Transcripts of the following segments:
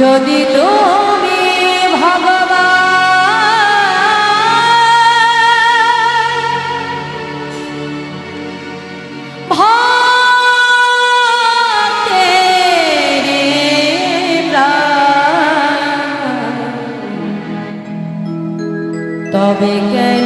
যদি তুমি ভগবান প্রাণ, তবে কেন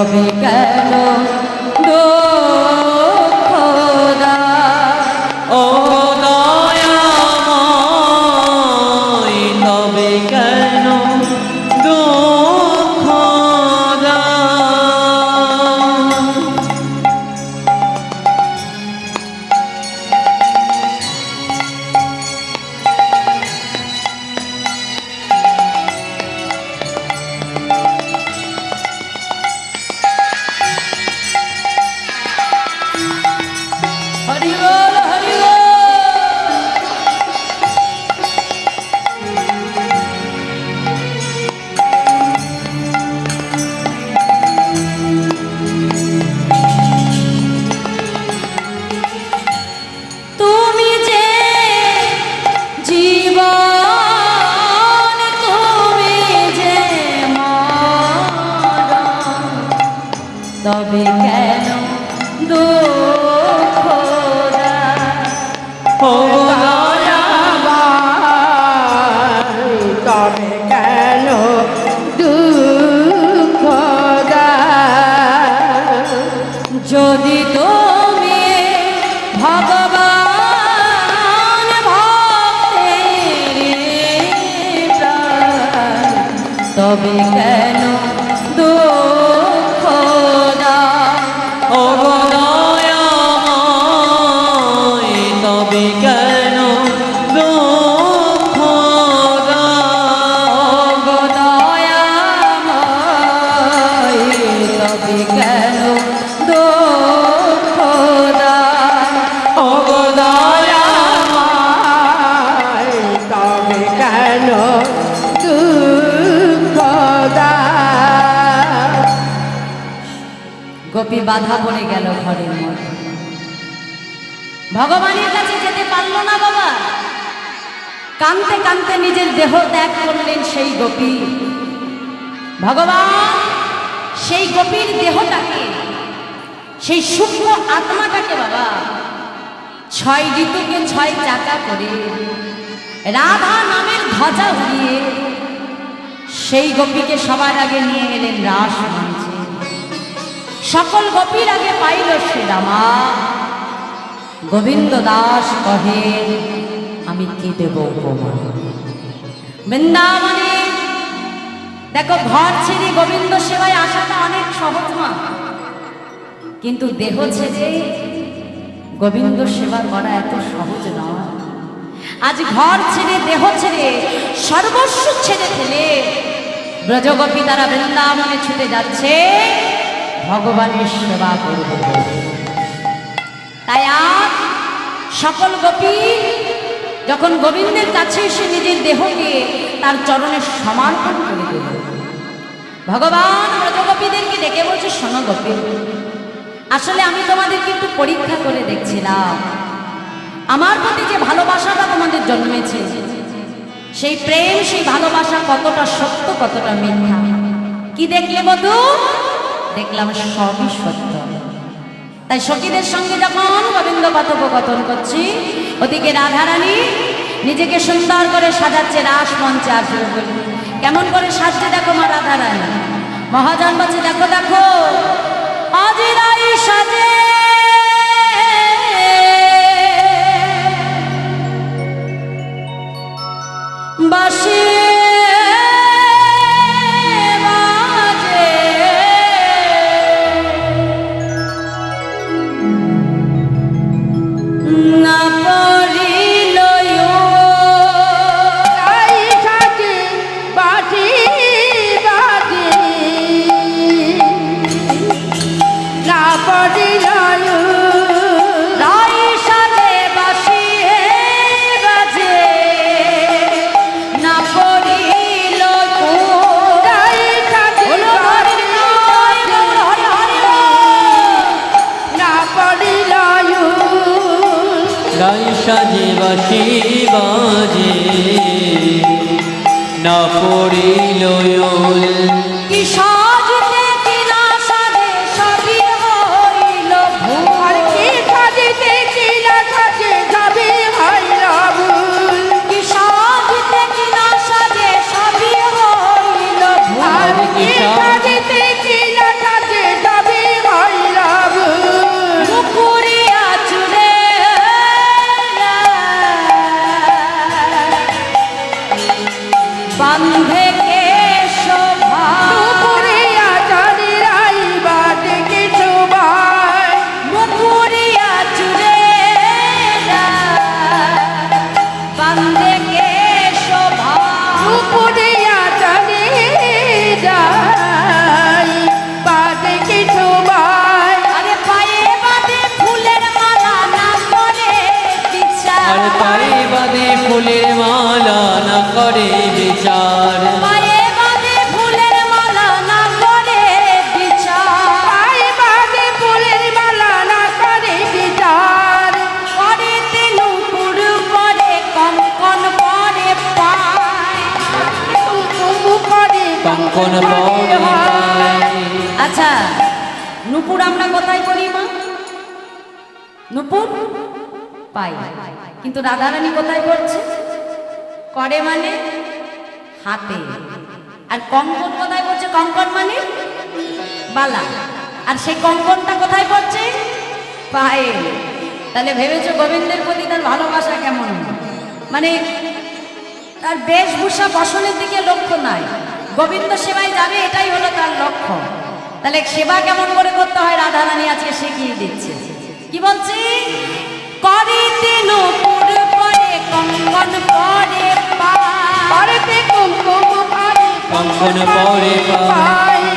তবে কেন? বাধা পড়ে গেল ঘরের মধ্যে। ভগবানের কাছে যেতে পারল না বাবা। কানতে কানতে নিজের দেহ ত্যাগ করলেন সেই গোপী। ভগবান, সেই গোপীর দেহটাকে, সেই সূক্ষ্ম আত্মাটাকে বাবা, ছয় ঋতুকে ছয় চাকা করে রাধা নামের ধ্বজা উড়িয়ে সেই গোপীকে সবার আগে নিয়ে এলেন রাস সকল গোপীর আগে পাইল সে রামা গোবিন্দ দাস কহে, আমি কি দেব বৃন্দাবনে, দেখো, ঘর ছেড়ে গোবিন্দ সেবায় আসাটা অনেক সহজ মা। কিন্তু দেহ ছেড়ে গোবিন্দ সেবা করা এত সহজ নয়। আজ ঘর ছেড়ে, দেহ ছেড়ে, সর্বস্ব ছেড়ে ফেলে ব্রজগোপী তারা বৃন্দাবনে ছুটে যাচ্ছে। ভগবানের সেবা করবে। তাই আজ সকল গোপী যখন গোবিন্দের কাছে এসে নিজের দেহকে তার চরণে সমর্পণ করে দেব ভগবান ব্রজগোপীদেরকে ডেকে বলছে, শোনো গোপী, আসলে আমি তোমাদেরকে একটু পরীক্ষা করে দেখছিলাম। আমার প্রতি যে ভালোবাসাটা তোমাদের জন্মেছে, সেই প্রেম, সেই ভালোবাসা কতটা সত্য, কতটা মিথ্যা। কি দেখলে বধু দেখলাম সবই সত্য। তাই সখীদের সঙ্গে যখন গোবিন্দ কথোপকথন করছি, ওদিকে রাধারানী নিজেকে সুন্দর করে সাজাচ্ছে রাস মঞ্চে আসবে কেমন করে সাজছে দেখো মা রাধারানী। মহাজন বলছে, দেখো দেখো, অজিরাই সাজে। বাসে বাঁশি বাজে। না পড়িল কিন্তু রাধারানী কোথায় করছে করে মানে হাতে। আর কঙ্কন কোথায় করছে কঙ্কন মানে বালা। আর সেই কঙ্কনটা কোথায় করছে পায়ে। তাহলে ভেবেছো গোবিন্দের প্রতি তার ভালোবাসা কেমন? মানে তার বেশভূষা বসনের দিকে লক্ষ্য নাই। গোবিন্দ সেবায় যাবে, এটাই হলো তার লক্ষ্য। তাহলে সেবা কেমন করে করতে হয়? রাধারানী আজকে শিখিয়ে দিচ্ছে। কি বলছি? করে তেনু পুর পরে কঙ্কন পরে পা পারেতে কুমকুম পারে কঙ্কন পরে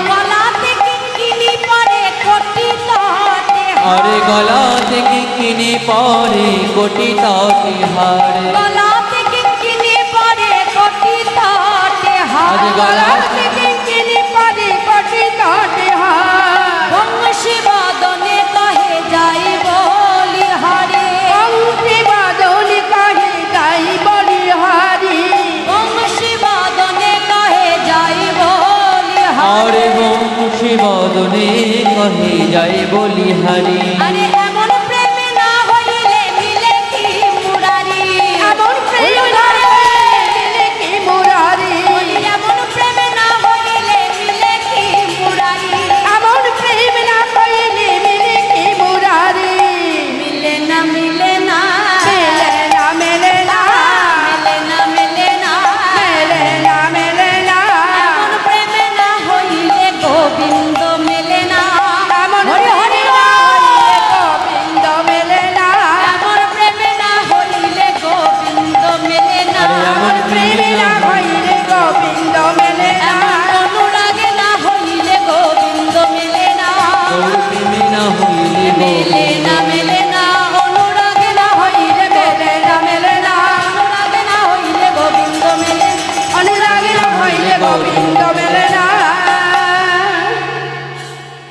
গলাতে কিঙ্কিনি পরে কোটি তটে আরে গলা থেকে কিনে পরে কোটি তাটি হার গলাতে কিঙ্কিনি পরে কোটি তটে আজ হার গলা আরে বংশী বদনে কহে যায় বলি হারি। আরে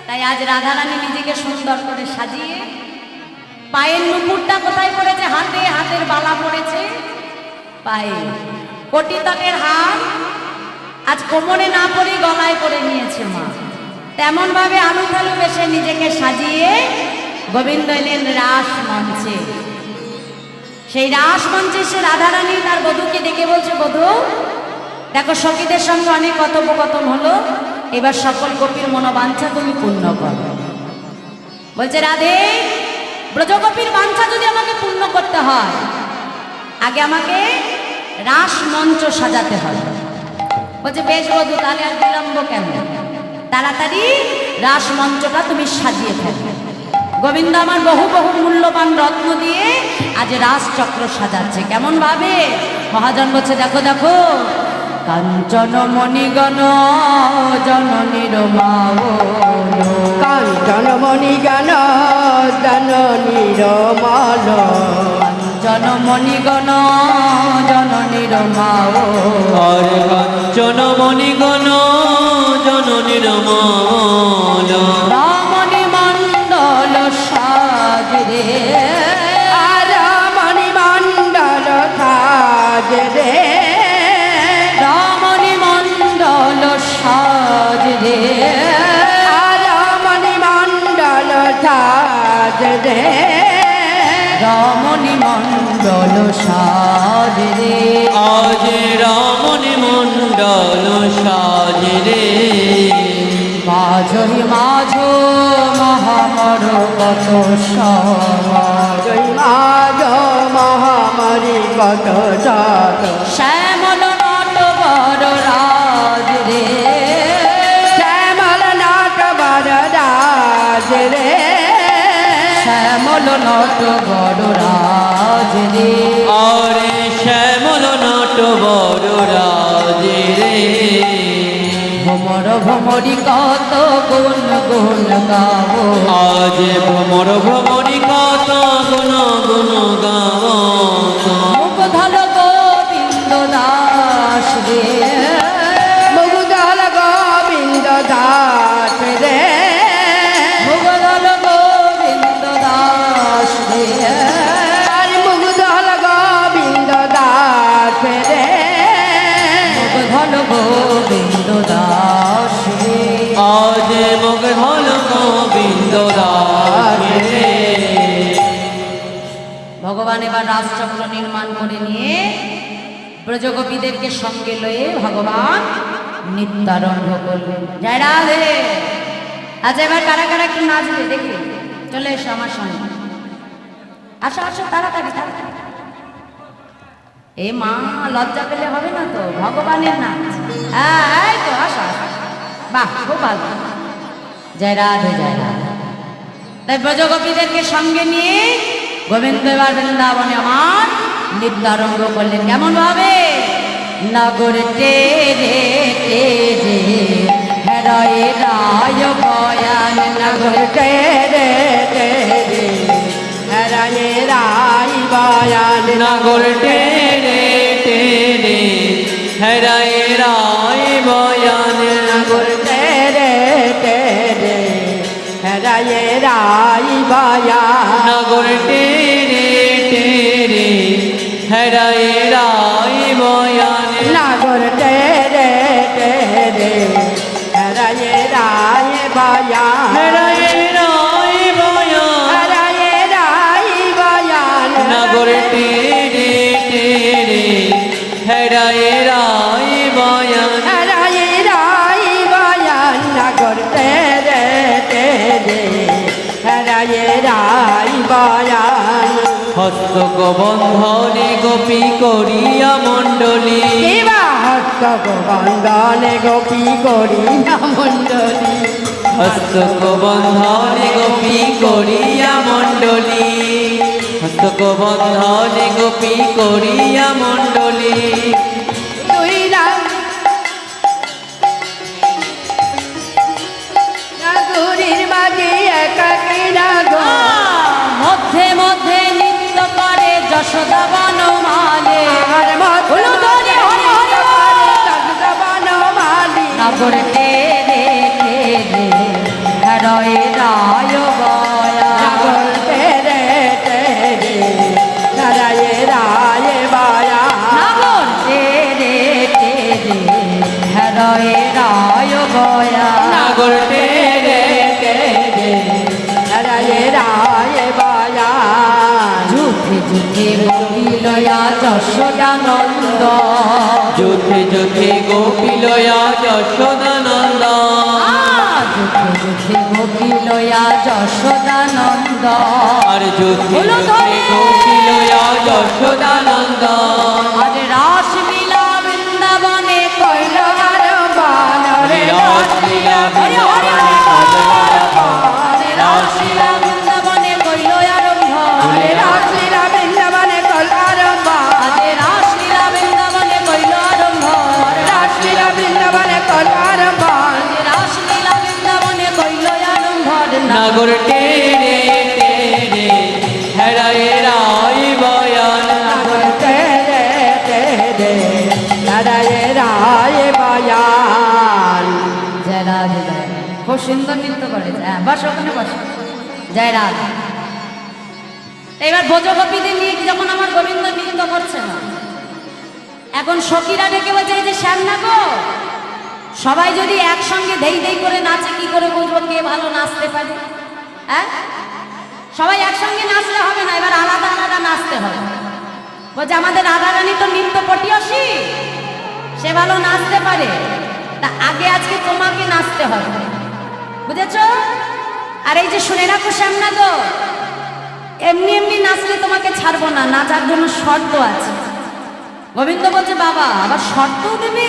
তাই আজ রাধারানী নিজেকে সুন্দর করে সাজিয়ে পায়ের নুপুরটা কোথায় পড়েছে? হাতে, হাতের বালা পড়েছে। পায়ে। কোটি তটের হার আজ কোমরে না পরে গলায় পরে নিয়েছে মা। তেমন ভাবে আলু থালু বেশে নিজেকে সাজিয়ে গোবিন্দ এলেন রাস মঞ্চে। সেই রাস মঞ্চে সে রাধারানী তার বধূকে ডেকে বলছে, বধূ দেখো সখীদের সঙ্গে অনেক কথোপকথন হলো। এবার সকল গোপীর মনোবাঞ্ছা তুমি পূর্ণ করো। বলছে, রাধে, ব্রজগোপীর বাঞ্ছা যদি আমাকে পূর্ণ করতে হয়, আগে আমাকে রাস মঞ্চ সাজাতে হবে বলছে, বেশ বধু, তাহলে আর বিলম্ব কেন? তাড়াতাড়ি রাস মঞ্চটা তুমি সাজিয়ে ফেলো। গোবিন্দ আমার বহু বহু মূল্যবান রত্ন দিয়ে আজ রাস চক্র সাজাচ্ছে। কেমন ভাবে মহাজন বলছে, দেখো দেখো। কাঞ্চন মণিগণ জননীর কাঞ্চন মণি গান জননীর মল জনমণিগণ জননীর মাও আর কাঞ্চন মণিগণ জননীর মল রমণী মন্ডল সাজ রে। আজ রমণী মন্ডল সাজ রে। মাঝই মাঝ মহামর কত সাজ মাঝ মহামারী কত জাত। শ্যামল নট বড় রাজ রে আরে শ্যামল নট বড় রাজে রে ভ্রমর ভ্রমরি কত গুণ গুণ গাও আজ ভ্রমর ভ্রমরি কত গুণ গুণ গাও মুখ হল গোবিন্দ ভগবান এবার রাজচক্র নির্মাণ করে নিয়ে ব্রজগোপীদেরকে সঙ্গে লয়ে ভগবান নিত্যারম্ভ জয় রাধে। আচ্ছা এবার কারা কারা একটু নাচবে? দেখি। চলে এসো আমার সঙ্গে। আসো আসো, তাড়াতাড়ি তাড়াতাড়ি। এ মা, লজ্জা পেলে হবে না তো? ভগবানের নাচ। হ্যাঁ এই তো, আসো আসো। জয় রাধে জয় রাধে। তাই ব্রজগোপীদেরকে সঙ্গে নিয়ে গোবিন্দ এবার বৃন্দাবনে আমার নিত্যারম্ভ করলেন। কেমন ভাবে? নগর টেরে টেরে হেরয়ে রায় বয়ান। নগর রে রে রে হরে রাই বয়ান। নাগর টেরে টেরে হেরায় রায় বয়ান। রাই বায়া নাগর বয়ান হস্ত বন্ধনে গোপী করিয়া মণ্ডলী। দেবা হস্ত বন্দনে গোপী করি না মণ্ডলী। হস্তক বন্ধনে গোপী করিয়া মণ্ডলী। হস্তক বন্ধনে গোপী করিয়া মণ্ডলী। তুই রাম নগর টেরে টেরে হরয়ে রায় বয়া নাগর তেরে তেরে নারায় রায় বায়া নগর টেরে টেরে হরয়ে রায় বয়া নাগর যুথে গোপিলয়া যশোদানন্দ। যুথে যুথে গোপিলয়া যশোদানন্দ। যুথে গোপিলয়া যশোদানন্দ। আর যুথে ধরে। গোপিলয়া যশোদানন্দ। আজ রাসলীলা বৃন্দাবনে কইল বানরে রাসলীলা হরে হরে হরে রাসলীলা নাগর টেরে টেরে হেরায় রায় বয়ান। নাগর তেরে তেরে নারায় রায় বায়ান। জয় রাধে খুব সুন্দর নৃত্য করে হ্যাঁ বসো ওখানে, বসো। জয় রাধে। এবার ভোজগোপীদের নিয়ে যখন আমার গোবিন্দ নৃত্য করছে না? এখন সখীরা ডেকে বলছে, এই যে শ্যাম না গো, সবাই যদি একসঙ্গে ধেই ধেই করে নাচে, কি করে বুঝব কে ভালো নাচতে পারে? হ্যাঁ? সবাই একসঙ্গে নাচলে হবে না, এবার আলাদা আলাদা নাচতে হবে। বলছে, আমাদের রাধারানী তো নৃত্য পটিয়সী সে ভালো নাচতে পারে। তা আগে আজকে তোমাকে নাচতে হবে। বুঝেছ? আর এই যে শুনে রাখো শ্যামনা গো, এমনি এমনি নাচলে তোমাকে ছাড়বো না, নাচার জন্য শর্ত আছে। গোবিন্দ বলছে, বাবা, আবার শর্তও দেবে?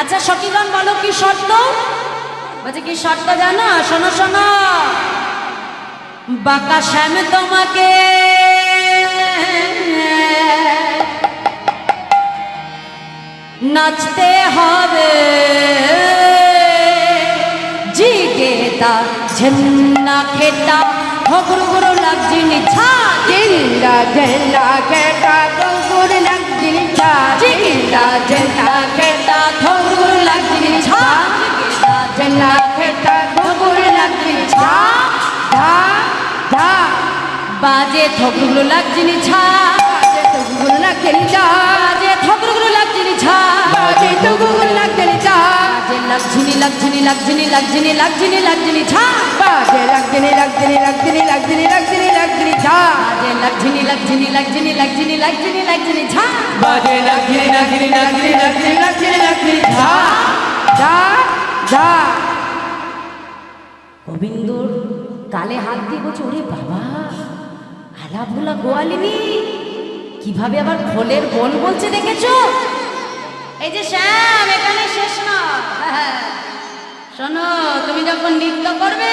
আচ্ছা সখীগণ, বলো কি শর্ত? বলছে, কি শর্ত জানো? শোনো শোনো বাঁকা শ্যাম তোমাকে। নাচতে হবে। জিগেতা ঝন্না খেতা। হগুরু গুরু লাগছি নিছা জিন্দা জেলা কেটা গঙ্গুর লাগজিনি ছা। জিগেতা ঝন্না খেতা হগুরু গুরু লাগছি নিছা জিগেতা বাজে থগুরু লাগছি নিছা বাজে তো গুগুল লাগজিনি ছা বাজে থগুরু লাগছি নিছা বাজে তো গুগুল লাগজিনি ছা বাজে লাগছিনি লাগছিনি লাগছিনি লাগছিনি লাগছিনি লাগছিনি ছা বাজে লাগজিনি লাগজিনি লাগজিনি লাগজিনি লাগজিনি লাগজিনি ছা বাজে লাগছিনি লাগছিনি লাগছিনি লাগছিনি লাগছিনি লাগছিনি ছা বাজে লাগছিনি লাগছিনি লাগছিনি লাগজিনি লাগজিনি লাগজিনি ছা ধা ধা গোবিন্দর গালে হাত দিয়ে বলছে ওরে বাবা আলা ভোলা গোয়ালিনী কীভাবে আবার খোলের বোন বলছে দেখেছ? এই যে শ্যাম এখানে শেষ না। শোনো তুমি যখন নৃত্য করবে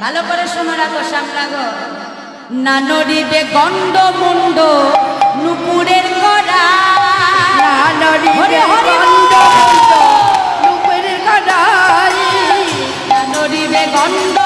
ভালো করে শোনো রাখো শ্যাম রাখো না নড়িবে গন্ড মুন্ড নুপুরের করা না নড়ি হরি হরি গন্ড বল। রূপের না নড়িবে গন্ড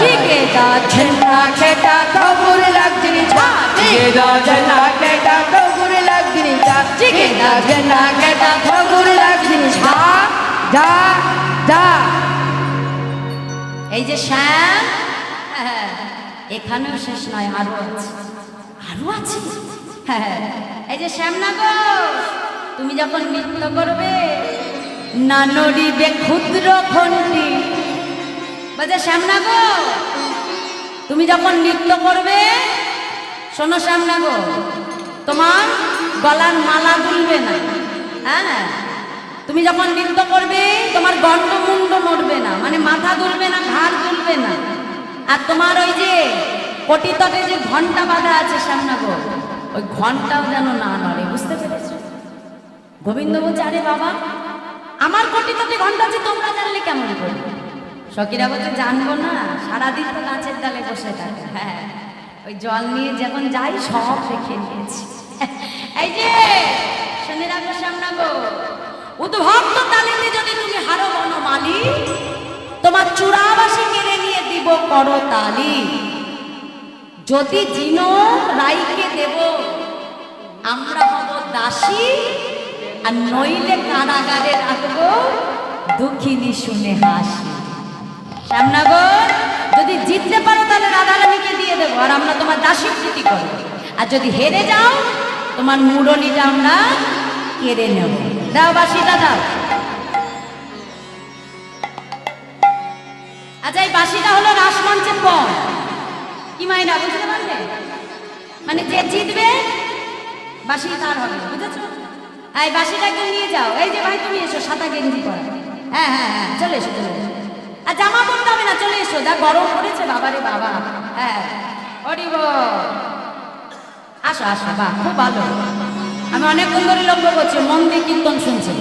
জিগে যাচ্ছেন না খেটা কবুর লাগছিনি ছা। জিগে যাচ্ছে না কেটা কবুর লাগছিনি ছা। জিগে যাচ্ছে না খেটা কবুর লাগছিনি ছা। যা যা। এই যে শ্যাম এখানেও শেষ নয় আরও আছে। আরও আছে? হ্যাঁ, এই যে শ্যাম গো তুমি যখন নৃত্য করবে না নড়িবে ক্ষুদ্র খন্ডি বাজে শ্যাম না গো তুমি যখন নৃত্য করবে শোনো শ্যাম না গো তোমার গলার মালা দুলবে না। হ্যাঁ? তুমি যখন নৃত্য করবে তোমার গণ্ডমুণ্ড নড়বে না। মানে মাথা দুলবে না ঘাড় দুলবে না। আর তোমার ওই যে কটিতটে যে ঘণ্টা বাঁধা আছে সামনা গো ওই ঘন্টাও যেন না নড়ে, বুঝতে পেরেছ? গোবিন্দ বলছে আরে বাবা, আমার কটিতটে ঘণ্টা আছে, তোমরা জানলে কেমন করে? সখীরা বলছে, জানব না, সারাদিন তো গাছের ডালে বসে থাকে। হ্যাঁ ওই জল নিয়ে যখন যাই, সব রেখে নিয়েছি। এই যে, শুনে রাখো সামনা গো উদ্ভক্ত তালিতে যদি তুমি হারো বনমালি তোমার চূড়াবাসী কেড়ে নিয়ে দিব করতালি। যদি জিন রাইকে দেব, আমরা হব দাসী, আর নইলে কারাগারে রাখব দুঃখিনী শুনে হাসি। শ্যামনগর, যদি জিততে পারো তাহলে রাধারানীকে দিয়ে দেবো, আর আমরা তোমার দাসী প্রীতি করব। আর যদি হেরে যাও, তোমার মুরলিটা আমরা কেড়ে নেব। দাও বাসিটা দাও আচ্ছা এই বাসিটা হলো রাসমঞ্চের পর কি মাইনা, বুঝতে পারলে? মানে যে জিতবে বাসি তার হবে, বুঝেছ? এই বাসিটা একদম নিয়ে যাও। এই যে ভাই, তুমি এসো, সাদা গেঞ্জি পরা। হ্যাঁ হ্যাঁ হ্যাঁ চলে এসো চলে এসো। আর জামা পরতে হবে না, চলে এসো। যা গরম পড়েছে বাবারে বাবা। হ্যাঁ হরিব আসো আসো, বাহ, খুব ভালো। আমি অনেকক্ষণ ধরে করছি, মন দিয়ে কীর্তন শুনছি।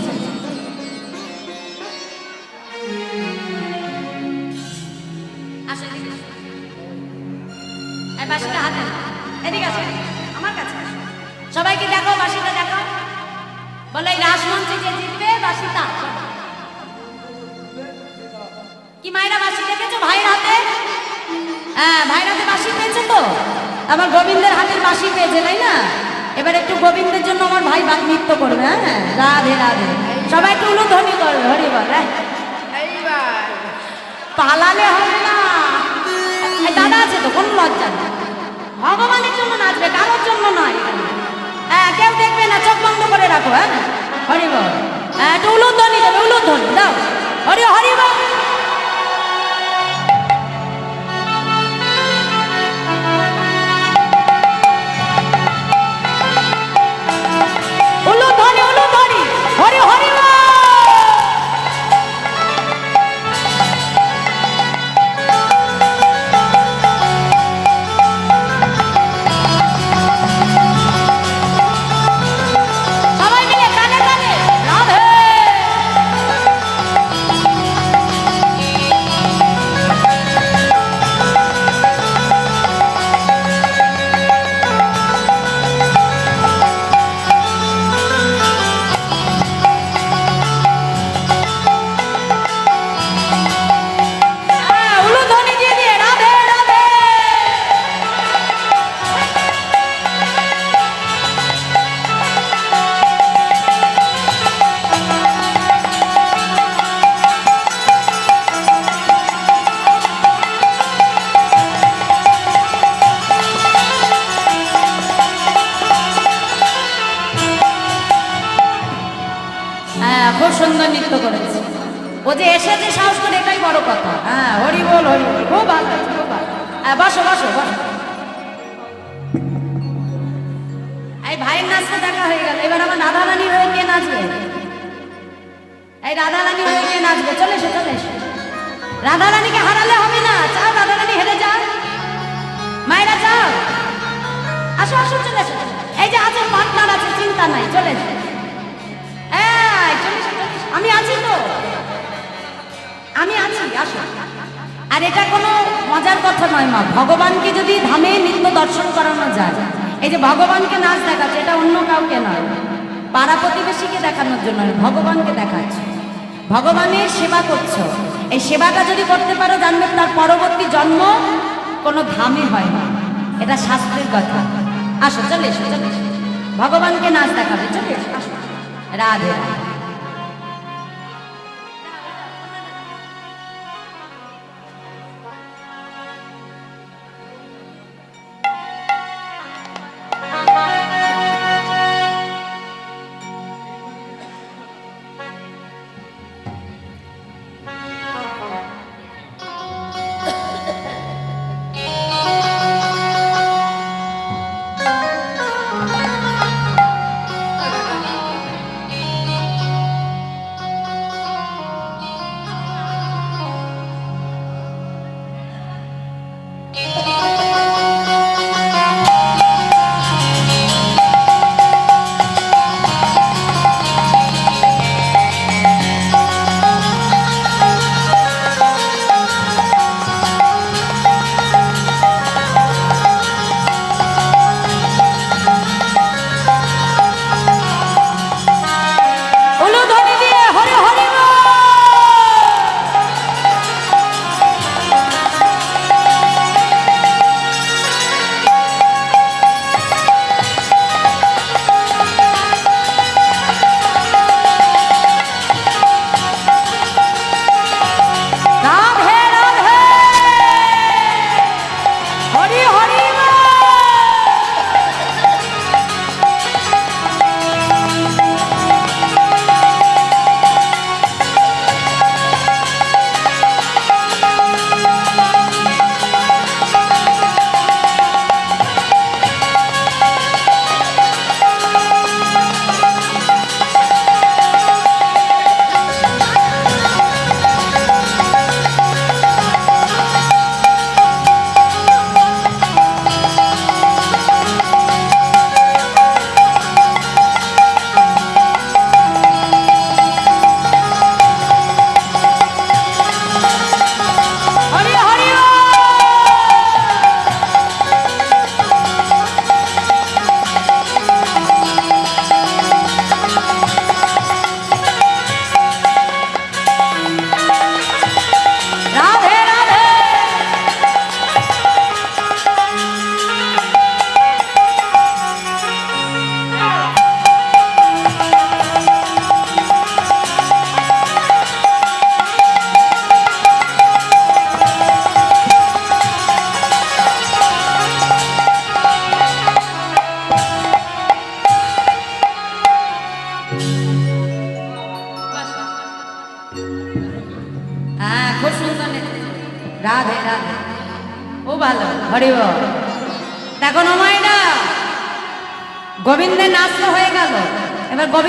বাসি পেয়েছে তো? আমার গোবিন্দের হাতের বাসি পেয়েছে, তাই না? এবার একটু গোবিন্দের জন্য আমার ভাই বাদ নৃত্য করবে হ্যাঁ? রাধে রাধে। সবাই একটু উলুধ্বনি করবে হরি বল হ্যাঁ? পালালে হবে না। দাদা আছে তো, কোনো লজ্জা নেই। ভগবানের জন্য নাচবে, কারোর জন্য নয়। হ্যাঁ কেউ দেখবে না, চোখ বন্ধ করে রাখো হ্যাঁ? হরি বল। হ্যাঁ একটু উলুধ্বনি দেবে উলুধ্বনি, দাও। হরি হরি বল। মজার কথা নয় মা, ভগবানকে যদি ধামে নিত্য দর্শন করানো যায়, এই যে ভগবানকে নাচ দেখাচ্ছে, এটা অন্য কাউকে নয়, পাড়া প্রতিবেশীকে দেখানোর জন্য ভগবানকে দেখাচ্ছে। ভগবানের সেবা করছ, এই সেবাটা যদি করতে পারো, জানবে তার পরবর্তী জন্ম কোনো ধামে হয় না, এটা শাস্ত্রের কথা। আসো, চলে এসো চলে এসো। ভগবানকে নাচ দেখাবে, চলে এসো, আসো। রাধে রাধে।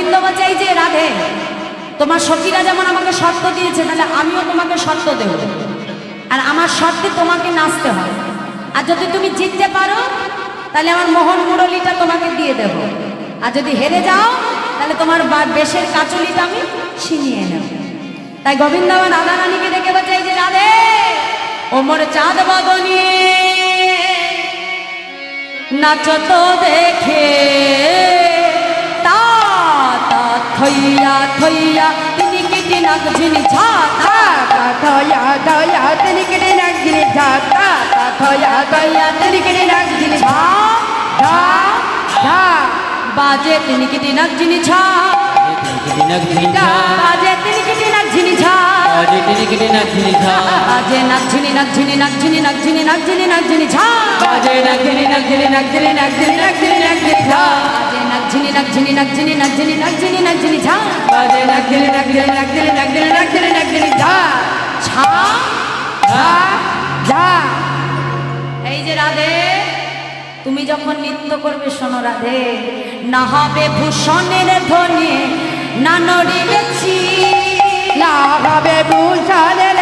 এবার গোবিন্দ বলছে এই যে রাধে, তোমার সখীরা যেমন আমাকে শর্ত দিয়েছে, তাহলে আমিও তোমাকে শর্ত দেব। আর আমার শর্তে তোমাকে নাচতে হয় আর যদি তুমি জিততে পারো, তাহলে আমার মোহন মুরলিটা তোমাকে দিয়ে দেব। আর যদি হেরে যাও, তাহলে তোমার বেশের কাচুলিটা আমি ছিনিয়ে নেব। তাই গোবিন্দ আমার রাধা রানীকে ডেকে এই যে রাধে, ও ওমর চাঁদ বদনী, নাচ তো দেখে থইয়া থইয়া তিনি কিটি নাক ঝিনি ঝা তা তা থয়া থয়া তিনিকিরি নাগিনি ঝা তা তা থয়া থয়া তিনিকিরি নাগিনি ঝা ঝা ঝা। বাজে তিনি কিটি ঝিনি ঝা। বাজে তিনি কিটি ঝিনি ঝা। বাজে ঝিনি নাক ঝিনি নাক ঝিনি নাক ঝিনি নাক ঝিনি নাক ঝিনি ঝা। বাজে নাগিনি নাগিনি নাগিনি নাগিনি নাগিনি নাগিনি ঝা। বাজে নাক ঝিনি নাক ঝিনি নাক ঝিনি নাক ঝিনি নাক ঝিনি নাক ঝিনি ঝা বাজে নাগিনি নাগিনি নাগিনি নাগিনি নাগিনি নাগিনি ঝা ঝা ঝা ঝা এই যে রাধে তুমি যখন নৃত্য করবে শোনো রাধে না হবে ভূষণের ধ্বনি না নড়িবে ছি না হবে ভূষণের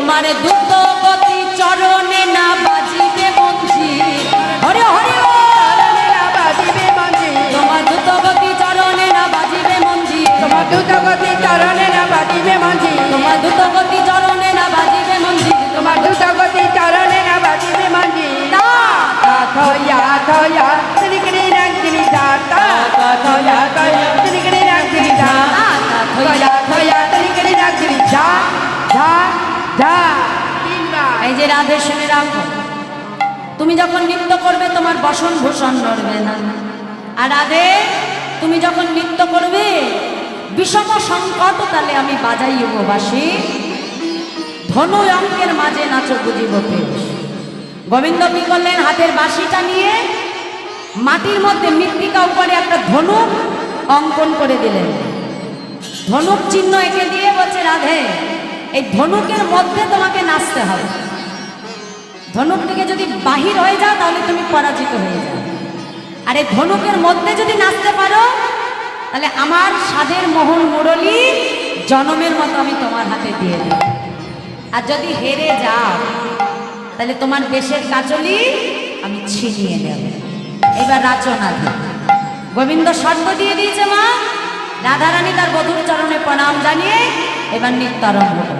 তোমার দ্রুত গতি চরণে না বাজিবে মঞ্জি হরে হরে তোমার দ্রুত গতি চরণে না বাজিবে মঞ্জি তোমার দ্রুত গতি চরণে না বাজিবে মঞ্জি তোমার দ্রুত গতি চরণে না বাজিবে মঞ্জি তোমার দ্রুত গতি চরণে না বাজিবে মঞ্জি থয়া থয়া তিনিকিরি নাগিনি ঝা তা। তা থয়া থয়া তিনিকিরি নাগিনি ঝা তা তা থইয়া থয়া থয়া নাগিনি ঝা ঝা ঝা তিনবার এই যে রাধে শুনে রাখো তুমি যখন নৃত্য করবে, তোমার বসন ভূষণ নড়বে না। আর রাধে, তুমি যখন নৃত্য করবে, বিষম সংকট তাহলে আমি বাজাই উপবাসী ধনু অঙ্কের মাঝে নাচো বুঝিব পেশ। গোবিন্দ কি করলেন হাতের বাঁশিটা নিয়ে? মাটির মধ্যে মৃত্তিকা উপরে একটা ধনুক অঙ্কন করে দিলেন। ধনুক চিহ্ন এঁকে দিয়ে বলছে, রাধে এই ধনুকের মধ্যে তোমাকে নাচতে হবে। ধনুক থেকে যদি বাহির হয়ে যাও, তাহলে তুমি পরাজিত হয়ে যাও। আর এই ধনুকের মধ্যে যদি নাচতে পারো, তাহলে আমার স্বাদের মোহন মুরলি জনমের মতো আমি তোমার হাতে দিয়ে দেব। আর যদি হেরে যাও, তাহলে তোমার দেশের কাজলি আমি ছিনিয়ে নেব। এবার রাচনা গোবিন্দ শর্ত দিয়ে দিয়েছে মা, রাধারানী তার বধুর চরণে প্রণাম জানিয়ে এবার নৃত্য আরম্ভ করে।